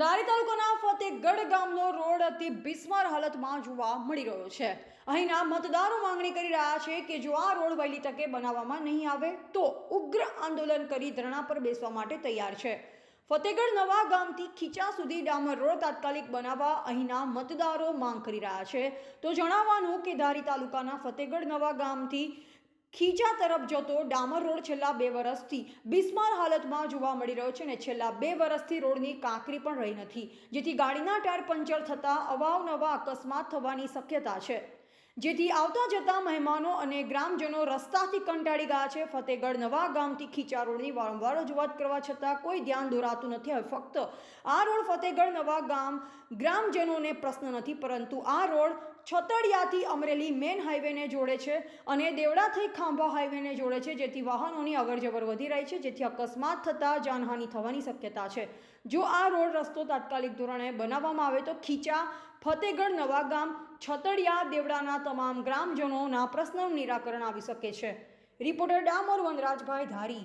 ધારી તાલુકાના ફતેગઢ ગામનો રોડ અતિ બિસ્માર હાલતમાં જોવા મળી રહ્યો છે. અહીંના મતદારો માંગણી કરી રહ્યા છે કે જો આ રોડ વહેલી તકે બનાવવામાં નહીં આવે તો ઉગ્ર આંદોલન કરી ધરણા પર બેસવા માટે તૈયાર છે. ફતેગઢ નવા ગામથી ખીચા સુધી ડામર રોડ તાત્કાલિક બનાવવા અહીંના મતદારો માંગ કરી રહ્યા છે. તો જણાવવાનું કે ધારી તાલુકાના ફતેગઢ નવા ગામથી ખીચા તરફ જતો ડામર રોડ છેલ્લા બે વર્ષથી બિસ્માર હાલતમાં જોવા મળી રહ્યો છે અને છેલ્લા બે વર્ષથી રોડની કાંકરી પણ રહી નથી, જેથી ગાડીના ટાયર પંચર થતાં અવાવનવા અકસ્માત થવાની શક્યતા છે. જેથી આવતા જતા મહેમાનો અને ગ્રામજનો રસ્તાથી કંટાળી ગયા છે. ફતેગઢ નવા ગામથી ખીચા રોડની વારંવાર રજૂઆત કરવા છતાં કોઈ ધ્યાન દોરાતું નથી. હવે ફક્ત આ રોડ ફતેગઢ નવા ગામ ગ્રામજનોને પ્રશ્ન નથી, પરંતુ આ રોડ છતડિયાથી અમરેલી મેન હાઈવેને જોડે છે અને દેવડા થઈ ખાંભા હાઈવેને જોડે છે, જેથી વાહનોની અવરજવર વધી રહી છે, જેથી અકસ્માત થતાં જાનહાનિ થવાની શક્યતા છે. જો આ રોડ રસ્તો તાત્કાલિક ધોરણે બનાવવામાં આવે તો ખીચા ફતેગઢ નવા ગામ છતડિયા દેવડાના તમામ ગ્રામજનોના પ્રશ્નનું નિરાકરણ આવી શકે છે. રિપોર્ટર ડામોર વનરાજભાઈ ધારી.